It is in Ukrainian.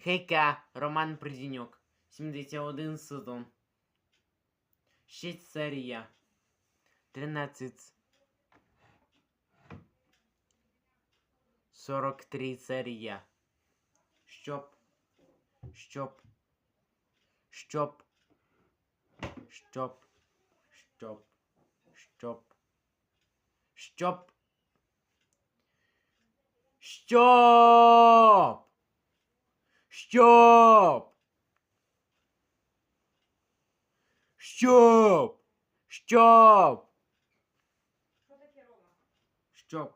Хейка, Роман Придіньок. 71 сезон. 6 серія. 13. 43 серія. Щоб. Щоб. Щоб. Щоб. Щоб. Щоб. Щоб. Щоб. Щоб. Щоб. Щоб. Що таке Рома? Щоб.